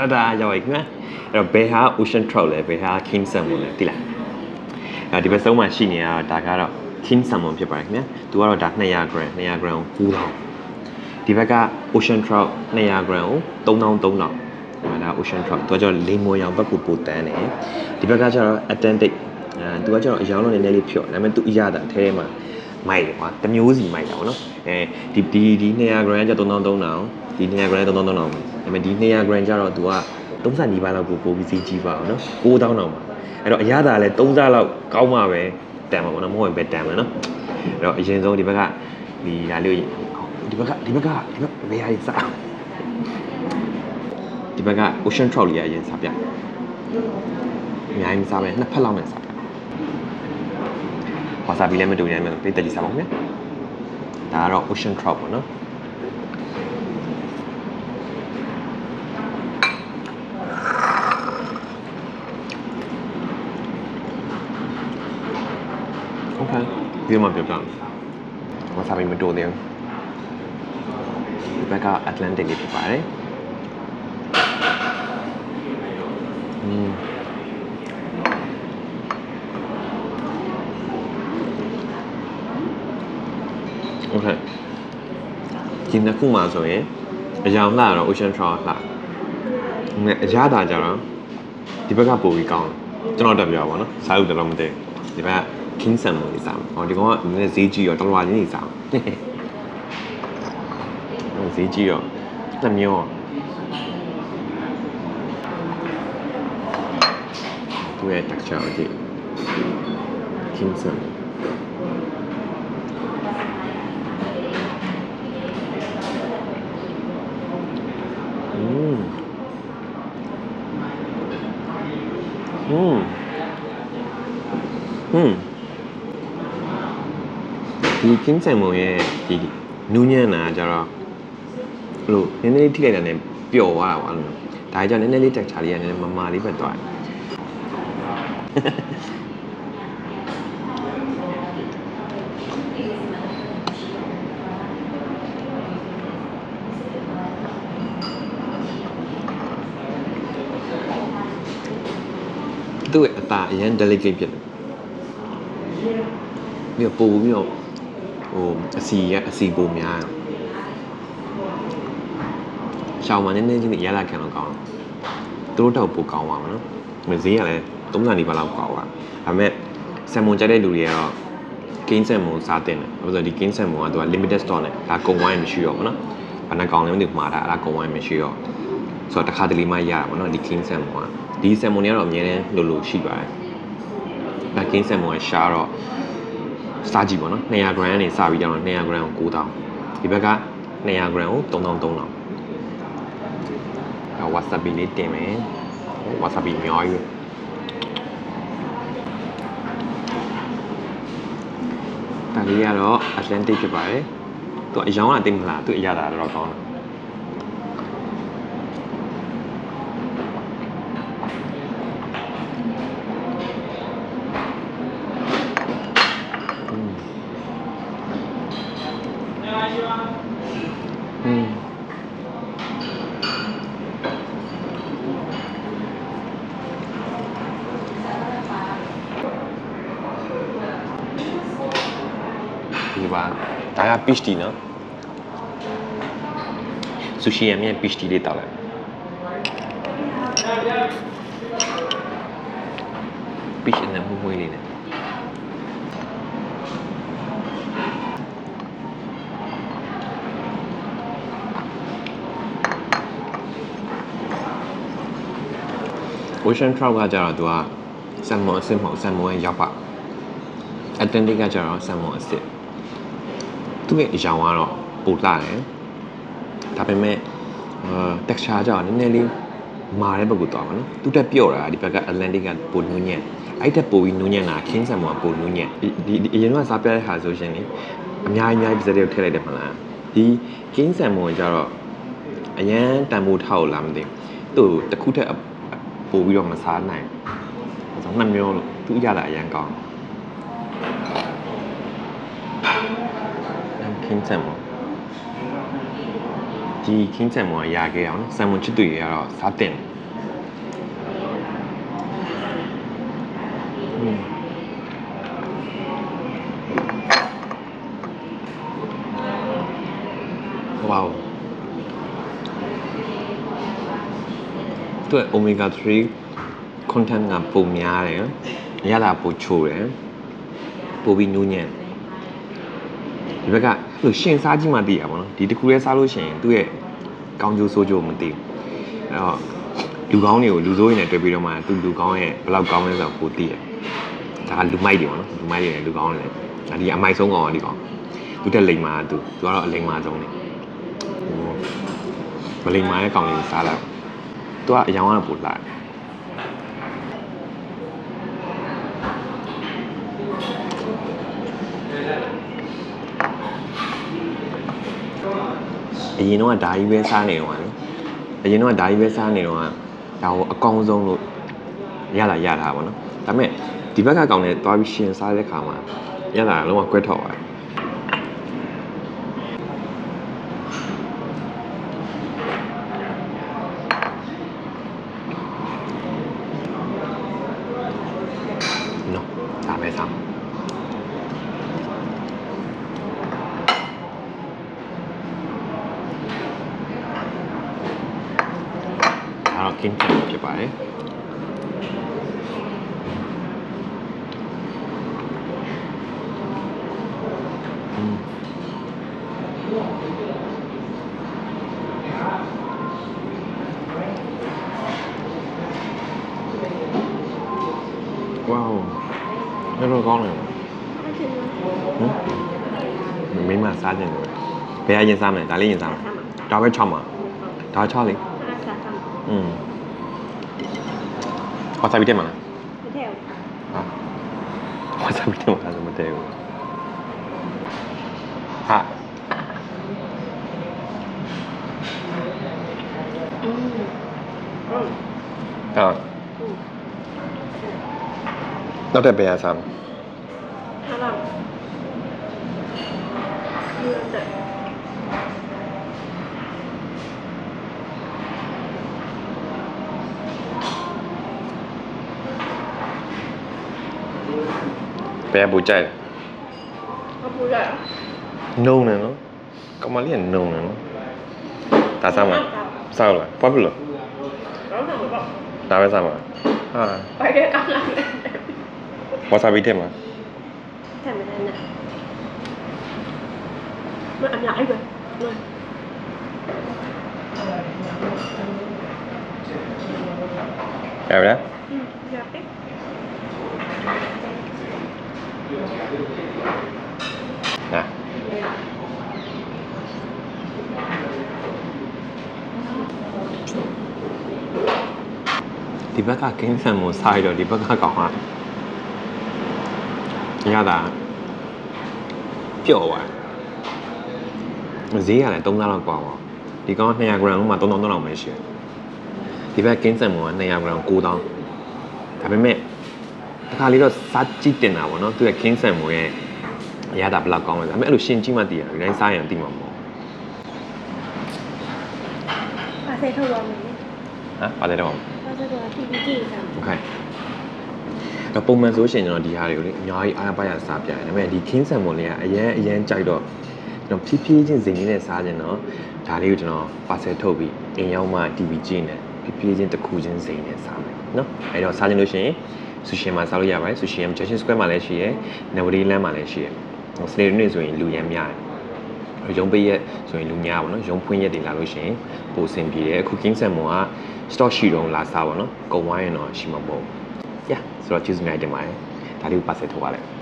တရတာရောက်ပြီခင်ဗျာအဲ့တော့ဘယ်ဟာ ocean trout လဲဘယ်ဟာ king salmon လဲသိလားအဲဒီဘက်ဆုံးမှာရှိနေတာဒါကတော့ king salmon ဖြစ်ပါတယ်ခင်ဗျာသူကတော့ဒါ200 gram 200 gram ကို9000ဒီဘက်က ocean trout 200 gram ကို3000 3000ဒါ ocean trout သူကကျတော့လေမွန်ရောင်ဘက်ကိုပိုတန်းတယ်ဒီဘက်ကကျတော့ atlantic အဲသူကကျတော့အရောင်းလုံးနည်းနည်းလေးဖြော့ဒါပေမဲ့သူအရတာအထဲထဲမှာမိုက်တယ်ကွာတစ်မျိုးစီမိုက်တာပေါ့နော်အဲဒီဒီဒီ200 gram ကျတော့3300ဒီ200 gram 3300 ဒါပေမဲ့ဒီ200 gram ကျတော့သူက30နီးပါးလောက်ကိုပို့ပြီးစီးကြီးပါအောင်နော်9000တောင်ပါအဲ့တော့အရတာလည်း3စားလောက်ကောင်းမှပဲတန်မှာပေါ့နော်မဟုတ်ရင်ပဲတန်မှာနော်အဲ့တော့အရင်ဆုံးဒီဘက်ကဒီဒါလေးဒီဘက်ကဒီဘက်ကဒီဘက်ဘယ်ဟာကြီးစအောင်ဒီဘက်က ocean trout လေးအရင်စားပြအများကြီးစားမယ်နှစ်ဖက်လောက်နဲ့စားပြဝါဆာဘီလည်းမတူနိုင်ဘူးပြည့်တက်ကြီးစားပါဦးခင်ဗျာဒါကတော့ ocean trout ပေါ့နော် ဒီမှာပြောပြမယ်ဝါဆာဘီမတူသေးဘူးဒီဘက်က Atlantic လေးဖြစ်ပါတယ်อืมโอเคဒီနှစ်ခုမှာဆိုရင်အရောင်လှတော့ Ocean Trout လှငါအရသာကြတော့ဒီဘက်ကပိုပြီးကောင်းတယ်ကျွန်တော်တက်ပြပါဘောနော်စားလို့တော့မသိဘူးဒီဘက် က King Salmon လေးစားမယ်ဟောဒီကောင်ကနည်းနည်းဈေးကြီးရောတော်တော်ချင်းကြီးစားမယ်ဈေးကြီးရောနှစ် ဒီကင်းဆန်မုံရဲ့ဒီနူးညံ့တာကြတော့ဘလို့နည်းနည်းလေးထိလိုက်တာနဲ့ပျော်သွားတာပါလို့ဒါကြောင့်နည်းနည်းလေး texture လေးကနည်းနည်းမမာလေးပဲသွားတယ်သူ့ရဲ့အသားအရင် delicate ဖြစ်တယ်ပြီးတော့ပို့ပြီးတော့ ဟိုအစီရအစီပိုများတယ်ရှောင်းမနည်းနည်းချင်းရလာခံတော့ကောင်းတယ်သူတို့တော့ပိုကောင်းပါမှာနော်မဈေးကလည်း30နီးပါးလောက်ကောင်းပါဒါပေမဲ့ဆန်မွန်ကြတဲ့လူတွေကတော့ gain ဆန်မွန်စားတင်တယ်ဘာလို့လဲဆိုတော့ဒီ gain ဆန်မွန်ကသူက limited store နဲ့ဒါကုန်ဝိုင်းမရှိတော့ဘူးနော်ဘာနဲ့ကောင်းလဲမသိဘူးမှားတာအဲ့ဒါကုန်ဝိုင်းမရှိတော့ဆိုတော့တစ်ခါတလေမှရတာပေါ့နော်ဒီ gain ဆန်မွန်ကဒီဆန်မွန်တွေကတော့အများနဲ့လိုလိုရှိပါတယ်ဒါ gain ဆန်မွန်ကရှားတော့ စားကြည့်ပေါ့နော်200 gram ကနေစပြီးကြတော့200 gram ကို9000ဒီဘက်က200 gram ကို3300အဲဝါဆာဘီလေးတင်မယ်ဝါဆာဘီများယူဒါလေးကတော့ Atlantic ဖြစ်ပါတယ်သူအယောင်ကတိတ်မလားသူအရသာတော့ကောင်းတယ်อืม ဒီပါဒါက peach tea နော်ဆူရှီအမြင် peach tea လေးတောက်လိုက် peach နဲ့မွေးမွေးလေးနဲ့ Ocean Trout ကကြတော့သူကဆန်မွန်အစစ်မဟုတ်ဆန်မွန်ရဲ့ရောက်ပါ Atlantic ကကြတော့ဆန်မွန်အစစ် သူ့ရဲ့အရောင်ကတော့ပိုလှတယ်ဒါပေမဲ့အာ texture ကြတော့နည်းနည်းလေးမာတဲ့ဘက်ကိုသွားပါနော်သူတက်ပြော့တာဒီဘက်က Atlantic ကပိုနူးညံ့အဲ့တက်ပိုပြီးနူးညံ့တာ King Salmon ကပိုနူးညံ့ဒီဒီအရင်ကစားပြတဲ့ဟာဆိုရှင်လေအများကြီးအများကြီးပစတဲ့ကိုထည့်လိုက်တယ်မလားဒီ King Salmon ကကြတော့အရန်တန်ဖိုးထောက်လာမသိဘူးသူ့တစ်ခုထက်အပို့ပြီးတော့မစားနိုင်ဘူးဆိုတော့နှစ်မျိုးလို့သူရတာအရန်ကောင်း ခင်းစံမဒီခင်းဆန်မွန်ကရာခဲ့အောင်နော်ဆန်မွန်ချစ်သူတွေကတော့စားတင်တယ်อืมဝေါသူက omega 3 content ကပုံများတယ်ရတာပိုချိုတယ်ပိုပြီးနူးညံ့ ဒီဘက်ကအဲ့လိုရှင်စားကြည့်မှသိရပါတော့ဒီတစ်ခုလေးစားလို့ရှိရင်သူ့ရဲ့ကောင်းကျိုးဆိုးကျိုးမသိဘူးအဲ့တော့လူကောင်းတွေကိုလူဆိုးတွေနဲ့တွေ့ပြီးတော့မှသူလူကောင်းရဲ့ဘယ်လောက်ကောင်းလဲဆိုတော့ပိုသိတယ်ဒါကလူမိုက်တွေပေါ့နော်လူမိုက်တွေနဲ့လူကောင်းတွေလည်းဒါဒီအမိုက်ဆုံးကောင်ကဒီကောင်သူတက်လိမ်မာသူသူကတော့အလိမ်မာဆုံးနေမလိမ်မာရဲ့ကောင်လေးစားလိုက်သူကအယောင်ကတော့ပိုလာတယ် အရင်တော့ဓာကြီးပဲစားနေတော့လေအရင်တော့ဓာကြီးပဲစားနေတော့ဒါကိုအကောင်းဆုံးလို့ရတာရတာပေါ့နော်ဒါပေမဲ့ဒီဘက်ကကောင်နဲ့သွားပြီးရှင်စားတဲ့ခါမှာရတာလုံးဝကွဲထောက် à, kim chành chứ phải Wow. Rất là ngon ừ. này Mình massage này Bây giờ nhìn sao này, tại lý nhìn sao này Cho với chồng à? Cho cho lý อืมわさびでもない腕をあわさびでもなเทでよあうんあแล้วแต่เบียร์ซ้ำถ้าเราเลือเแต่ em bù chạy bù chạy no này nó. Có mà liền no này nó. Tại sao mà? Sao là popular tại sao mà? À. à. Wasabi thêm à thêm thêm nè. Nó ăn lại rồi. Rồi. Đó. Ừ, dạ. นใหญ่เลยเลย ရပါလား อืมอยากเอ๊ะ ဟာဒီဘက်ကကင်းဆန်ကိုစားရတော့ဒီဘက်ကကောင်ကရတာပျော့သွားတယ်ဈေးကလည်း3000လောက်กว่าပါဒီကောင်က200 gram လုံးမှာ3000 3000ပဲရှိတယ်ဒီဘက်ကင်းဆန်မို့က200 gram 9000ဒါပေမဲ့ တစ်ခါလေးတော့စားကြည့်တင်တာပေါ့နော်သူကကင်းဆန်မို့ရဲ့ရတာဘယ်လောက်ကောင်းလဲဒါပေမဲ့အဲ့လိုရှင်းကြည့်မှသိရတယ်ဒီတိုင်းစားရင်သိမှာမဟုတ် ปลาเซทัวร์ไหม ဟမ်ပါတယ်တော့ ปลาเซทัวร์ที่พี่กี้ทำ โอเคတော့ပုံမှန်ဆိုရှင်ကျွန်တော်ဒီဟာတွေကိုလေအများကြီးအားပါရစားပြတယ်ဒါပေမဲ့ဒီ king salmon လေးကအရန်အရန်ကြိုက်တော့ကျွန်တော်ဖြည်းဖြည်းချင်းစိန်လေးနဲ့စားခြင်းတော့ဒါလေးကိုကျွန်တော်ပါဆယ်ထုတ်ပြီးအိမ်ရောက်မှ TV ကြည့်နေဖြည်းဖြည်းချင်းတစ်ခုချင်းစိန်နဲ့စားမယ်เนาะအဲ့တော့စားခြင်းလို့ရှိရင် ဆူရှင်မှာစားလို့ရပါတယ်ဆူရှင် Junction Square မှာလည်းရှိရယ် Navadi Land မှာလည်းရှိရယ်ဟိုစနေနေ့ဆိုရင်လူရမ်းများတယ်ရုံးပိတ်ရက်ဆိုရင်လူများပါတော့ရုံးဖွင့်ရက်တွေလာလို့ရှိရင်ပိုအဆင်ပြေတယ်အခု king salmon က stock ရှိတော့လာစားပါတော့ကုန်ဝိုင်းရင်တော့ရှိမှာမဟုတ် yeah ဆိုတော့ကျေးဇူးများတင်ပါတယ်ဒါလေးကိုပါဆက်ထုတ်ပါလိုက်